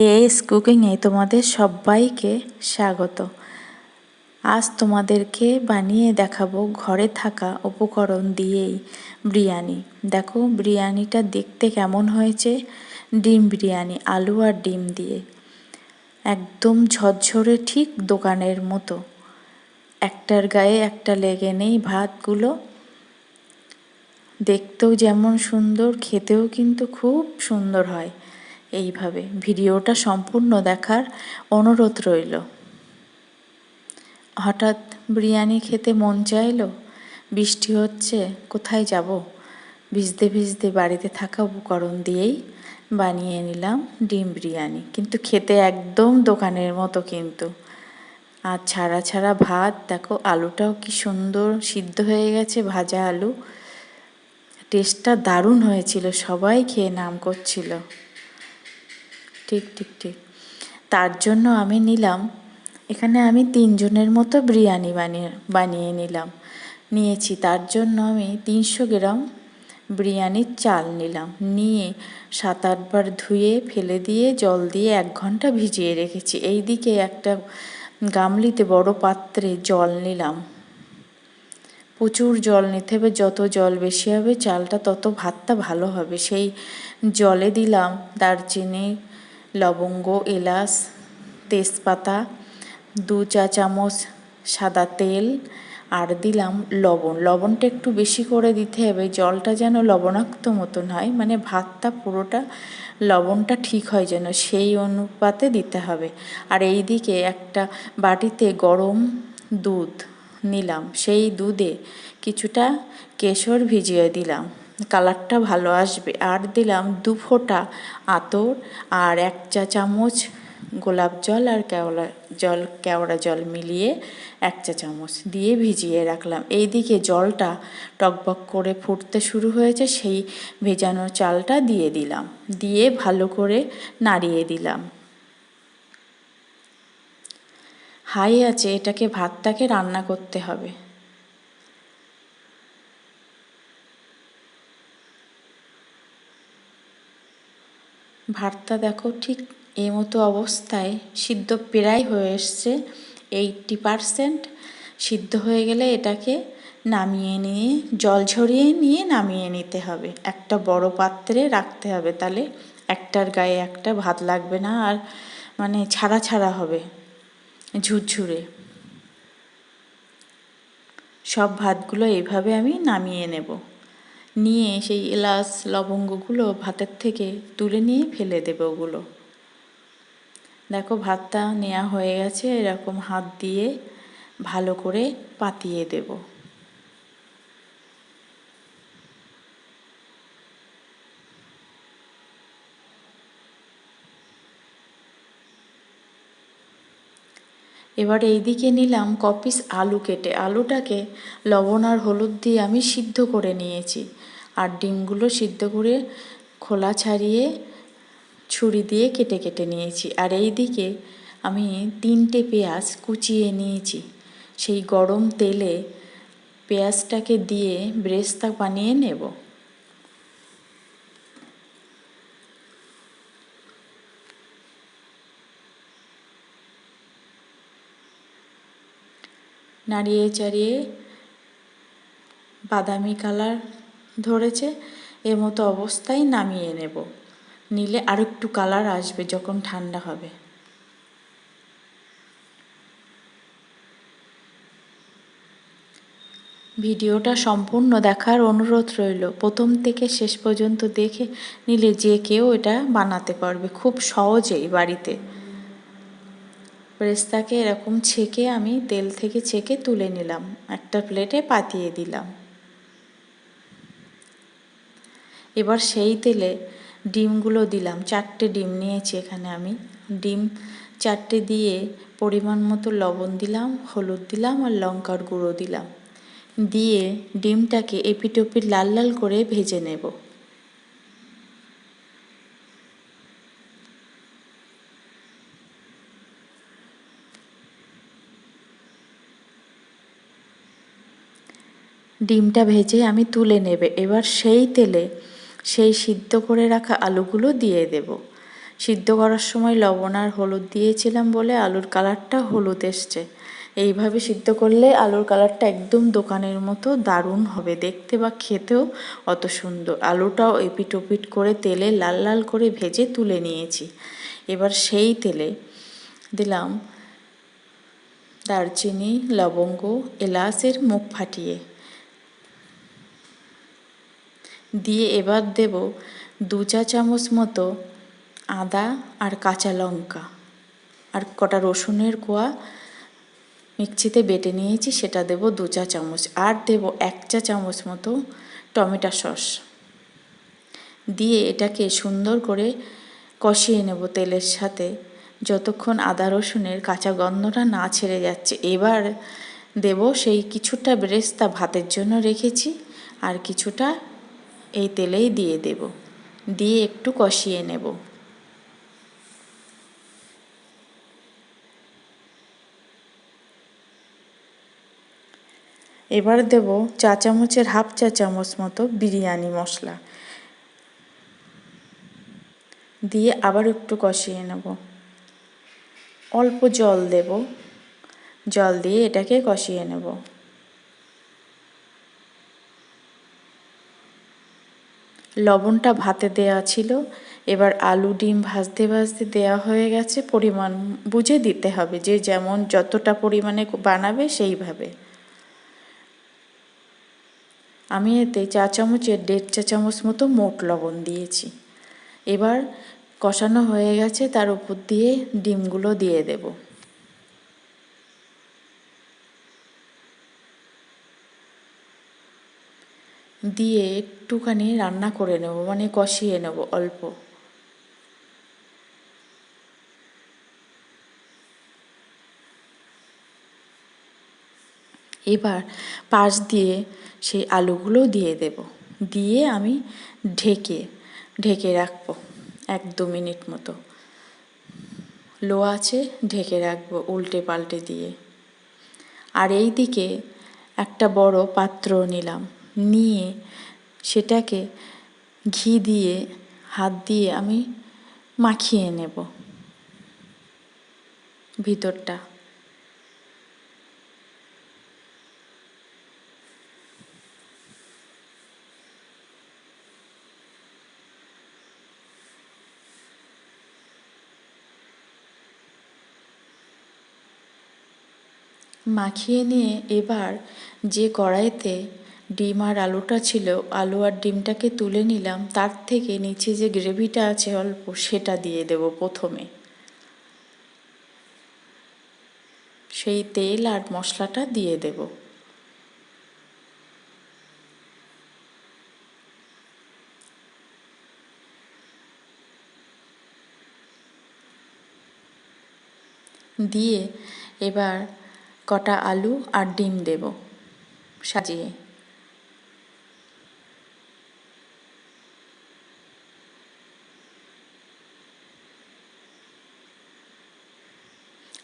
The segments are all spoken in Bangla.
এস কুকিংয়ে তোমাদের সবাইকে স্বাগত। আজ তোমাদেরকে বানিয়ে দেখাবো ঘরে থাকা উপকরণ দিয়েই বিরিয়ানি। দেখো, বিরিয়ানিটা দেখতে কেমন হয়েছে? ডিম বিরিয়ানি, আলু আর ডিম দিয়ে। একদম ঝরঝরে ঠিক দোকানের মতো। একটার গায়ে একটা লেগে নেই ভাতগুলো। দেখতেও যেমন সুন্দর, খেতেও কিন্তু খুব সুন্দর হয়। এইভাবে ভিডিওটা সম্পূর্ণ দেখার অনুরোধ রইল। হঠাৎ বিরিয়ানি খেতে মন চাইলো? বৃষ্টি হচ্ছে, কোথায় যাব? ভিজতে ভিজতে বাড়িতে থাকা উপকরণ দিয়েই বানিয়ে নিলাম ডিম বিরিয়ানি। কিন্তু খেতে একদম দোকানের মতো কিন্তু। আর ছাড়া ছাড়া ভাত, দেখো আলুটাও কি সুন্দর সিদ্ধ হয়ে গেছে, ভাজা আলু। টেস্টটা দারুণ হয়েছিল, সবাই খেয়ে নাম করছিল। ঠিক ঠিক ঠিক। তার জন্য আমি নিলাম, এখানে আমি তিনজনের মতো বিরিয়ানি বানিয়ে বানিয়ে নিলাম। নিয়েছি, তার জন্য আমি তিনশো গ্রাম বিরিয়ানির চাল নিলাম। নিয়ে সাত আটবার ধুয়ে, ফেলে দিয়ে, জল দিয়ে এক ঘণ্টা ভিজিয়ে রেখেছি। এই দিকে একটা গামলিতে বড় পাত্রে জল নিলাম। প্রচুর জল নিতে হবে, যত জল বেশি হবে, চালটা তত ভাতটা ভালো হবে। সেই জলে দিলাম দারচিনি লবঙ্গ, এলাচ, তেজপাতা, দু চা চামচ সাদা তেল আর দিলাম লবণ। লবণটা একটু বেশি করে দিতে হবে, জলটা যেন লবণাক্ত মতন হয় মানে ভাতটা পুরোটা লবণটা ঠিক হয় যেন, সেই অনুপাতে দিতে হবে। আর এই দিকে একটা বাটিতে গরম দুধ নিলাম, সেই দুধে কিছুটা কেশর ভিজিয়ে দিলাম। কালারটা ভালো আসবে। আর দিলাম দু ফোঁটা আতর আর এক চা চামচ গোলাপ জল আর কেওড়া জল কেওড়া জল মিলিয়ে এক চা চামচ দিয়ে ভিজিয়ে রাখলাম। এইদিকে জলটা টকবক করে ফুটতে শুরু হয়েছে, সেই ভেজানো চালটা দিয়ে দিলাম। দিয়ে ভালো করে নাড়িয়ে দিলাম। হাই আছে, এটাকে ভাতটাকে রান্না করতে হবে। ভাতটা দেখো ঠিক এই মতো অবস্থায় সিদ্ধ প্রায় হয়ে এসছে। এইটটি পারসেন্ট সিদ্ধ হয়ে গেলে এটাকে নামিয়ে নিয়ে, জল ঝরিয়ে নিয়ে নামিয়ে নিতে হবে। একটা বড় পাত্রে রাখতে হবে তাহলে। একটার গায়ে একটা ভাত লাগবে না আর মানে ছাড়া ছাড়া হবে, ঝুরঝুরে। সব ভাতগুলো এইভাবে আমি নামিয়ে নেব। নিয়ে সেই এলাচ, লবঙ্গগুলো ভাতের থেকে তুলে নিয়ে ফেলে দেবে ওগুলো। দেখো ভাতটা নেওয়া হয়ে গেছে, এরকম হাত দিয়ে ভালো করে পাতিয়ে দেব। এবার এইদিকে নিলাম কপিস আলু কেটে। আলুটাকে লবণ আর হলুদ দিয়ে আমি সিদ্ধ করে নিয়েছি। আর ডিমগুলো সিদ্ধ করে খোলা ছাড়িয়ে ছুরি দিয়ে কেটে কেটে নিয়েছি। আর এই দিকে আমি তিনটে পেঁয়াজ কুচিয়ে নিয়েছি। সেই গরম তেলে পেঁয়াজটাকে দিয়ে ব্রেস্তা বানিয়ে নেব। নাড়িয়ে চাড়িয়ে বাদামি কালার ধরেছে এর মতো অবস্থায় নামিয়ে নেব। নিলে আরেকটু কালার আসবে যখন ঠান্ডা হবে। ভিডিওটা সম্পূর্ণ দেখার অনুরোধ রইল। প্রথম থেকে শেষ পর্যন্ত দেখে নিলে যে কেউ এটা বানাতে পারবে। খুব সহজেই বাড়িতে। ব্রেস্তাকে এরকম ছেঁকে আমি তেল থেকে ছেঁকে তুলে নিলাম। একটা প্লেটে পাতিয়ে দিলাম। এবার সেই তেলে ডিমগুলো দিলাম। চারটে ডিম নিয়েছি এখানে আমি। ডিম চারটে দিয়ে পরিমাণ মতো লবণ দিলাম, হলুদ দিলাম আর লঙ্কার গুঁড়ো দিলাম। দিয়ে ডিমটাকে এপিটোপিট লাল লাল করে ভেজে নেব। ডিমটা ভেজে আমি তুলে নেবে। এবার সেই তেলে সেই সিদ্ধ করে রাখা আলুগুলো দিয়ে দেব। সিদ্ধ করার সময় লবণ আর হলুদ দিয়েছিলাম বলে আলুর কালারটা হলুদ এসছে। এইভাবে সিদ্ধ করলে আলুর কালারটা একদম দোকানের মতো দারুণ হবে। দেখতে বা খেতেও অত সুন্দর। আলুটাও এপিট ওপিট করে তেলে লাল লাল করে ভেজে তুলে নিয়েছি। এবার সেই তেলে দিলাম দারচিনি, লবঙ্গ, এলাচের মুখ ফাটিয়ে। দিয়ে এবার দেব দু চা চামচ মতো আদা আর কাঁচা লঙ্কা। আর কটা রসুনের কোয়া মিক্সিতে বেটে নিয়েছি, সেটা দেব দু চা চামচ। আর দেব এক চা চামচ মতো টমেটো সস। দিয়ে এটাকে সুন্দর করে কষিয়ে নেব তেলের সাথে। যতক্ষণ আদা রসুনের কাঁচা গন্ধটা না ছেড়ে যাচ্ছে, এবার দেব সেই কিছুটা ব্রেস্তা ভাতের জন্য রেখেছি। আর কিছুটা এই তেলেই দিয়ে দেব। দিয়ে একটু কষিয়ে নেব। এবার দেব চা চামচের হাফ চা চামচ মতো বিরিয়ানি মশলা। দিয়ে আবার একটু কষিয়ে নেব। অল্প জল দেব। জল দিয়ে এটাকে কষিয়ে নেব। লবণটা ভাতে দেয়া ছিল। এবার আলু, ডিম ভাজতে ভাজতে দেওয়া হয়ে গেছে। পরিমাণ বুঝে দিতে হবে যে যেমন যতটা পরিমাণে বানাবে সেইভাবে। আমি এতে চা চামচের দেড় চা চামচ মতো মোট লবণ দিয়েছি। এবার কষানো হয়ে গেছে, তার উপর দিয়ে ডিমগুলো দিয়ে দেব। দিয়ে একটুখানি রান্না করে নেব মানে কষিয়ে নেব অল্প। এবার পাশ দিয়ে সেই আলুগুলো দিয়ে দেব। দিয়ে আমি ঢেকে ঢেকে রাখব এক দু মিনিট মতো। লো আছে ঢেকে রাখব উল্টে পাল্টে দিয়ে। আর এই দিকে একটা বড় পাত্র নিলাম। নিয়ে সেটাকে ঘি দিয়ে, হাত দিয়ে আমি মাখিয়ে নেব ভিতরটা। মাখিয়ে নিয়ে এবার যে কড়াইতে ডিম আর আলুটা ছিল, আলু আর ডিমটাকে তুলে নিলাম, তার থেকে নিচে যে গ্রেভিটা আছে অল্প, সেটা দিয়ে দেব প্রথমে। সেই তেল আর মশলাটা দিয়ে দেব। দিয়ে এবার কটা আলু আর ডিম দেব। সাজিয়ে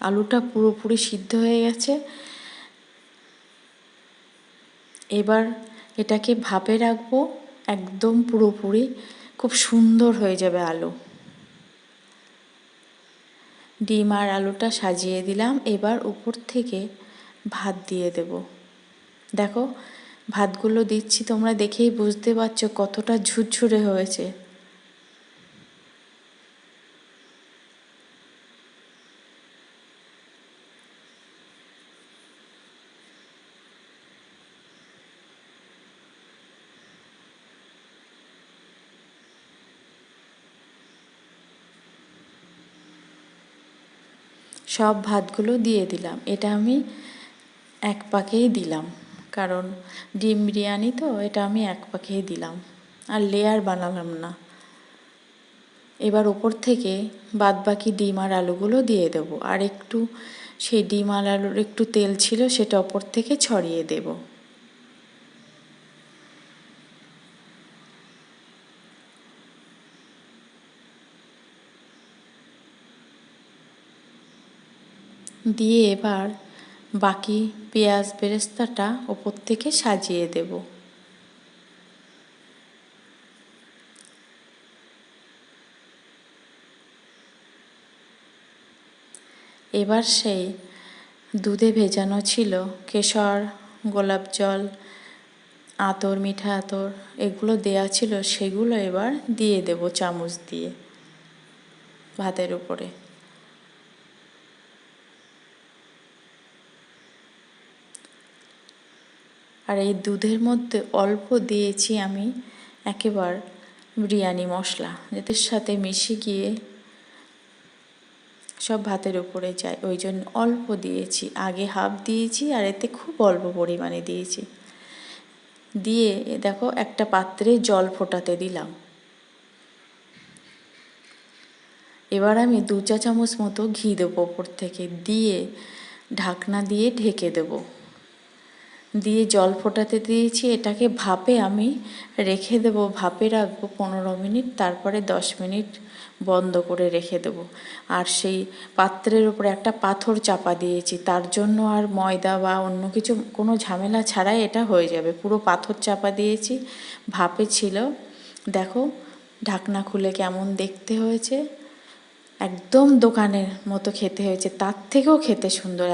আলুটা পুরোপুরি সিদ্ধ হয়ে গেছে। এবার এটাকে ভাপে রাখব, একদম পুরোপুরি। খুব সুন্দর হয়ে যাবে আলু। ডিম আর আলুটা সাজিয়ে দিলাম। এবার উপর থেকে ভাত দিয়ে দেব। দেখো, ভাতগুলো দিচ্ছি, তোমরা দেখেই বুঝতে পারছ কতটা ঝুরঝুরে হয়েছে। সব ভাতগুলো দিয়ে দিলাম। এটা আমি এক পাকেই দিলাম। কারণ ডিম বিরিয়ানি তো, এটা আমি এক পাকেই দিলাম। আর লেয়ার বানালাম না। এবার ওপর থেকে বাদ বাকি ডিম আর আলুগুলো দিয়ে দেব। আর একটু সেই ডিম আর আলুর একটু তেল ছিল, সেটা ওপর থেকে ছড়িয়ে দেবো। দিয়ে এবার বাকি পেঁয়াজ বেরেস্তাটা ওপর থেকে সাজিয়ে দেব। এবার সেই দুধে ভেজানো ছিল কেশর, গোলাপ জল, আতর, মিঠা আতর, এগুলো দেয়া ছিল, সেগুলো এবার দিয়ে দেব চামচ দিয়ে ভাতের উপরে। আর এই দুধের মধ্যে অল্প দিয়েছি আমি একেবার বিরিয়ানি মশলা এদের সাথে মিশে গিয়ে সব ভাতের উপরে যায়। ওই জন্য অল্প দিয়েছি। আগে হাফ দিয়েছি আর এতে খুব অল্প পরিমাণে দিয়েছি। দিয়ে দেখো একটা পাত্রে জল ফোটাতে দিলাম। এবার আমি দু চা চামচ মতো ঘি দেবো ওপর থেকে। দিয়ে ঢাকনা দিয়ে ঢেকে দেবো। দিয়ে জল ফোটাতে দিয়েছি, এটাকে ভাপে আমি রেখে দেবো। ভাপে রাখব পনেরো মিনিট, তারপরে দশ মিনিট বন্ধ করে রেখে দেবো। আর সেই পাত্রের উপরে একটা পাথর চাপা দিয়েছি, তার জন্য আর ময়দা বা অন্য কিছু, কোনো ঝামেলা ছাড়াই এটা হয়ে যাবে। পুরো পাথর চাপা দিয়েছি, ভাপে ছিল। দেখো, ঢাকনা খুলে কেমন দেখতে হয়েছে। একদম দোকানের মতো খেতে হয়েছে, তার থেকেও খেতে সুন্দর।